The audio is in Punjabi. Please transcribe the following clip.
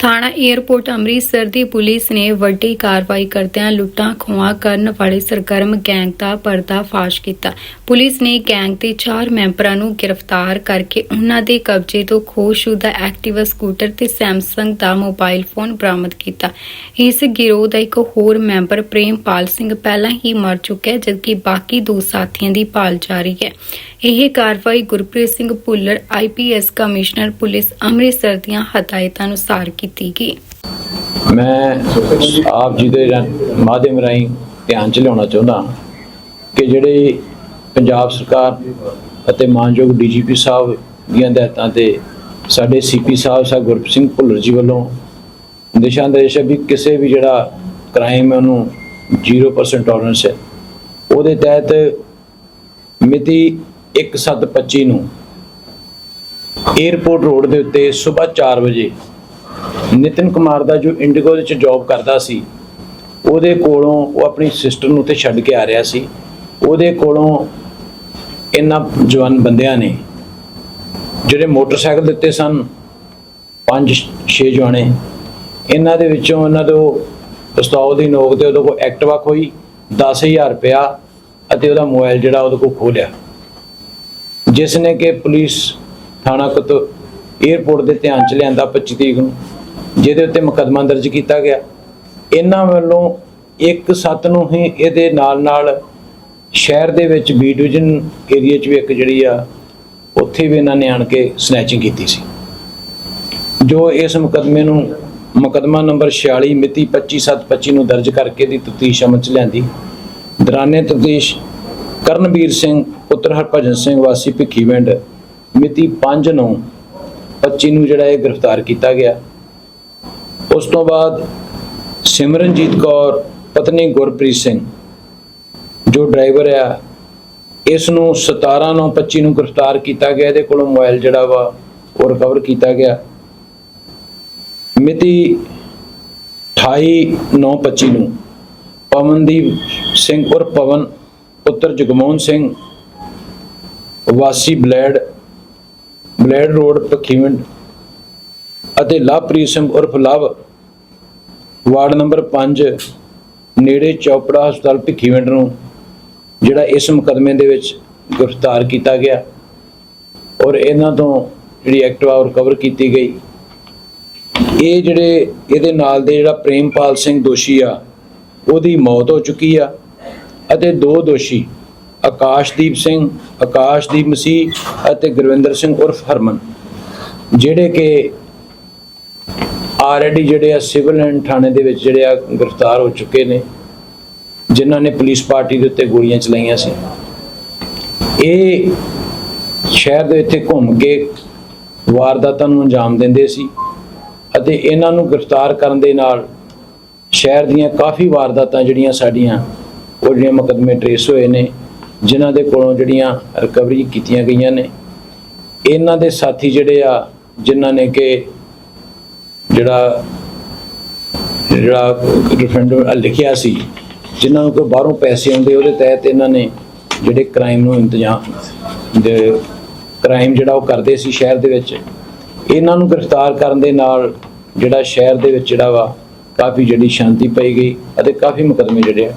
ਥਾਣਾ ਏਅਰਪੋਰਟ ਅੰਮ੍ਰਿਤਸਰ ਦੀ ਪੁਲਿਸ ਨੇ ਵੱਡੀ ਕਾਰਵਾਈ ਕਰਦਿਆਂ ਲੁੱਟਾਂ ਖੋਹਾਂ ਕਰਨ ਵਾਲੇ ਸਰਗਰਮ ਗੈਂਗ ਦਾ ਪਰਦਾਫਾਸ਼ ਕੀਤਾ। ਪੁਲਿਸ ਨੇ ਗੈਂਗ ਦੇ 4 ਮੈਂਬਰਾਂ ਨੂੰ ਗ੍ਰਿਫਤਾਰ ਕਰਕੇ ਉਹਨਾਂ ਦੇ ਕਬਜ਼ੇ ਤੋਂ ਖੋਹਸ਼ੁਦਾ ਐਕਟਿਵਾ ਸਕੂਟਰ ਤੇ ਸੈਮਸੰਗ ਦਾ ਮੋਬਾਈਲ ਫੋਨ ਬਰਾਮਦ ਕੀਤਾ। ਇਸ ਗਿਰੋਹ ਦਾ ਇੱਕ ਹੋਰ ਮੈਂਬਰ ਪ੍ਰੇਮਪਾਲ ਸਿੰਘ ਪਹਿਲਾਂ ਹੀ ਮਰ ਚੁੱਕਾ ਹੈ, ਜਦਕਿ ਬਾਕੀ ਦੋ ਸਾਥੀਆਂ ਦੀ ਭਾਲ ਜਾਰੀ ਹੈ। ਇਹ ਕਾਰਵਾਈ Gurpreet Singh Bhullar IPS commissioner, police Amritsar ਦੀਆਂ ਹਦਾਇਤਾਂ ਅਨੁਸਾਰ ਕੀਤੀ ਕੀਤੀ ਗਈ। ਮੈਂ ਆਪ ਜੀ ਦੇ ਰਾ- ਮਾਧਿਅਮ ਰਾਹੀਂ ਧਿਆਨ ਚ ਲਿਆਉਣਾ ਚਾਹੁੰਦਾ ਕਿ ਜਿਹੜੇ ਪੰਜਾਬ ਸਰਕਾਰ ਅਤੇ ਮਾਨਯੋਗ ਡੀਜੀਪੀ ਸਾਹਿਬ ਦੀਆਂ ਹਦਾਇਤਾਂ ਤੇ ਸਾਡੇ ਸੀਪੀ ਸਾਹਿਬ ਸਾਹਿਬ ਗੁਰਪ੍ਰੀਤ ਸਿੰਘ ਭੁੱਲਰ ਜੀ ਵੱਲੋਂ ਦਿਸ਼ਾ ਨਿਰਦੇਸ਼ ਹੈ ਵੀ ਕਿਸੇ ਵੀ ਜਿਹੜਾ ਕ੍ਰਾਈਮ ਹੈ ਉਹਨੂੰ 0% ਟੋਲਰੈਂਸ ਹੈ। ਉਹਦੇ ਤਹਿਤ ਮਿਤੀ 1725 ਨੂੰ 에ਅਰਪੋਰਟ ਰੋਡ ਦੇ ਉੱਤੇ ਸਵੇਰ 4 ਵਜੇ ਨਿਤਿਨ ਕੁਮਾਰ ਦਾ ਜੋ ਇੰਡੀਗੋ ਦੇ ਵਿੱਚ ਜੌਬ ਕਰਦਾ ਸੀ, ਉਹਦੇ ਕੋਲੋਂ ਉਹ ਆਪਣੀ ਸਿਸਟਰ ਨੂੰ ਉੱਥੇ ਛੱਡ ਕੇ ਆ ਰਿਹਾ ਸੀ। ਉਹਦੇ ਕੋਲੋਂ ਇਹਨਾਂ ਜਵਾਨ ਬੰਦਿਆਂ ਨੇ ਜਿਹੜੇ ਮੋਟਰਸਾਈਕਲ ਦਿੱਤੇ ਸਨ, ਪੰਜ, ਛੇ ਜਵਾਨੇ, ਇਹਨਾਂ ਦੇ ਵਿੱਚੋਂ ਉਹਨਾਂ ਤੋਂ ਪਿਸਤੌਲ ਦੀ ਨੋਕ ਤੇ ਉਹਦੇ ਕੋਲ ਐਕਟਿਵਾ ਖੋਈ 10000 ਰੁਪਇਆ ਅਤੇ ਉਹਦਾ ਮੋਬਾਈਲ ਜਿਹੜਾ ਉਹਦੇ ਕੋਲ ਖੋਹ ਲਿਆ। ਜਿਸ ਨੇ ਕਿ ਪੁਲਿਸ ਥਾਣਾ ਕਤ 에ਅਰਪੋਰਟ ਦੇ ਧਿਆਨ ਚ ਲਿਆਂਦਾ 25 ਤਰੀਕ ਨੂੰ। ਜਿਹਦੇ ਉੱਤੇ ਮੁਕੱਦਮਾ ਦਰਜ ਕੀਤਾ ਗਿਆ। ਇਹਨਾਂ ਵੱਲੋਂ ਇੱਕ ਸੱਤ ਨੂੰ ਹੀ ਇਹਦੇ ਨਾਲ ਨਾਲ ਸ਼ਹਿਰ ਦੇ ਵਿੱਚ ਬੀ ਡਿਵੀਜ਼ਨ ਏਰੀਆ 'ਚ ਵੀ ਇੱਕ ਜਿਹੜੀ ਆ, ਉੱਥੇ ਵੀ ਇਹਨਾਂ ਨੇ ਆਣ ਕੇ ਸਨੈਚਿੰਗ ਕੀਤੀ ਸੀ। ਜੋ ਇਸ ਮੁਕੱਦਮੇ ਨੂੰ, ਮੁਕੱਦਮਾ ਨੰਬਰ 46 ਮਿਤੀ 25725 ਨੂੰ ਦਰਜ ਕਰਕੇ ਦੀ ਤਫਤੀਸ਼ ਅਮਲ ਚ ਲਿਆਂਦੀ। ਦੌਰਾਨੇ ਤਫਤੀਸ਼ ਕਰਨਵੀਰ ਸਿੰਘ, ਪੁੱਤਰ ਹਰਭਜਨ ਸਿੰਘ, ਵਾਸੀ ਭਿੱਖੀਵਿੰਡ ਮਿਤੀ 5 ਨੂੰ 25 ਨੂੰ ਜਿਹੜਾ ਇਹ ਗ੍ਰਿਫਤਾਰ ਕੀਤਾ ਗਿਆ। ਉਸ ਤੋਂ ਬਾਅਦ ਸਿਮਰਨਜੀਤ ਕੌਰ, ਪਤਨੀ ਗੁਰਪ੍ਰੀਤ ਸਿੰਘ, ਜੋ ਡਰਾਈਵਰ ਆ ਇਸ ਨੂੰ 17 ਨੂੰ 25 ਨੂੰ ਗ੍ਰਿਫਤਾਰ ਕੀਤਾ ਗਿਆ, ਇਹਦੇ ਕੋਲੋਂ ਮੋਬਾਈਲ ਜਿਹੜਾ ਵਾ ਉਹ ਰਿਕਵਰ ਕੀਤਾ ਗਿਆ। ਮਿਤੀ 28 9 25 ਨੂੰ ਪਵਨਦੀਪ ਸਿੰਘ ਉਰ ਪਵਨ, ਪੁੱਤਰ ਜਗਮੋਹਨ ਸਿੰਘ, ਵਾਸੀ ਬਲੈਡ ਬਲੈਡ ਰੋਡ ਪਖੀਵਿੰਡ ਅਤੇ ਲਵਪ੍ਰੀਤ ਸਿੰਘ ਉਰਫ ਲਵ ਵਾਰਡ ਨੰਬਰ 5 ਨੇੜੇ ਚੌਪੜਾ ਹਸਪਤਾਲ ਭਿੱਖੀਵਿੰਡ ਨੂੰ, ਜਿਹੜਾ ਇਸ ਮੁਕਦਮੇ ਦੇ ਵਿੱਚ ਗ੍ਰਿਫਤਾਰ ਕੀਤਾ ਗਿਆ ਔਰ ਇਹਨਾਂ ਤੋਂ ਜਿਹੜੀ ਐਕਟਿਵਾ ਰਿਕਵਰ ਕੀਤੀ ਗਈ। ਇਹ ਜਿਹੜੇ ਇਹਦੇ ਨਾਲ ਦੇ ਜਿਹੜਾ ਪ੍ਰੇਮਪਾਲ ਸਿੰਘ ਦੋਸ਼ੀ ਆ, ਉਹਦੀ ਮੌਤ ਹੋ ਚੁੱਕੀ ਆ ਅਤੇ ਦੋ ਦੋਸ਼ੀ, ਆਕਾਸ਼ਦੀਪ ਸਿੰਘ, ਆਕਾਸ਼ਦੀਪ ਮਸੀਹ ਅਤੇ ਗੁਰਵਿੰਦਰ ਸਿੰਘ ਉਰਫ ਹਰਮਨ, ਜਿਹੜੇ ਕਿ ਆਲਰੇਡੀ ਜਿਹੜੇ ਆ ਸਿਵਲ ਐਂਡ ਥਾਣੇ ਦੇ ਵਿੱਚ ਜਿਹੜੇ ਆ ਗ੍ਰਿਫਤਾਰ ਹੋ ਚੁੱਕੇ ਨੇ, ਜਿਨ੍ਹਾਂ ਨੇ ਪੁਲਿਸ ਪਾਰਟੀ ਦੇ ਉੱਤੇ ਗੋਲੀਆਂ ਚਲਾਈਆਂ ਸੀ। ਇਹ ਸ਼ਹਿਰ ਦੇ ਵਿੱਚ ਘੁੰਮ ਕੇ ਵਾਰਦਾਤਾਂ ਨੂੰ ਅੰਜਾਮ ਦਿੰਦੇ ਸੀ ਅਤੇ ਇਹਨਾਂ ਨੂੰ ਗ੍ਰਿਫਤਾਰ ਕਰਨ ਦੇ ਨਾਲ ਸ਼ਹਿਰ ਦੀਆਂ ਕਾਫੀ ਵਾਰਦਾਤਾਂ ਜਿਹੜੀਆਂ ਸਾਡੀਆਂ, ਉਹ ਜਿਹੜੀਆਂ ਮੁਕੱਦਮੇ ਟਰੇਸ ਹੋਏ ਨੇ, ਜਿਨ੍ਹਾਂ ਦੇ ਕੋਲੋਂ ਜਿਹੜੀਆਂ ਰਿਕਵਰੀ ਕੀਤੀਆਂ ਗਈਆਂ ਨੇ। ਇਹਨਾਂ ਦੇ ਸਾਥੀ ਜਿਹੜੇ ਆ, ਜਿਨ੍ਹਾਂ ਨੇ ਕਿ ਜਿਹੜਾ ਜਿਹੜਾ ਰਿਫਰੈਂਡਮ ਲਿਖਿਆ ਸੀ, ਜਿਨ੍ਹਾਂ ਨੂੰ ਕੋਈ ਬਾਹਰੋਂ ਪੈਸੇ ਆਉਂਦੇ, ਉਹਦੇ ਤਹਿਤ ਇਹਨਾਂ ਨੇ ਜਿਹੜੇ ਕ੍ਰਾਈਮ ਨੂੰ ਇੰਤਜ਼ਾਮ ਦੇ ਕ੍ਰਾਈਮ ਜਿਹੜਾ ਉਹ ਕਰਦੇ ਸੀ ਸ਼ਹਿਰ ਦੇ ਵਿੱਚ, ਇਹਨਾਂ ਨੂੰ ਗ੍ਰਿਫਤਾਰ ਕਰਨ ਦੇ ਨਾਲ ਜਿਹੜਾ ਸ਼ਹਿਰ ਦੇ ਵਿੱਚ ਜਿਹੜਾ ਵਾ, ਕਾਫੀ ਜਿਹੜੀ ਸ਼ਾਂਤੀ ਪਈ ਗਈ ਅਤੇ ਕਾਫੀ ਮੁਕਦਮੇ ਜਿਹੜੇ ਆ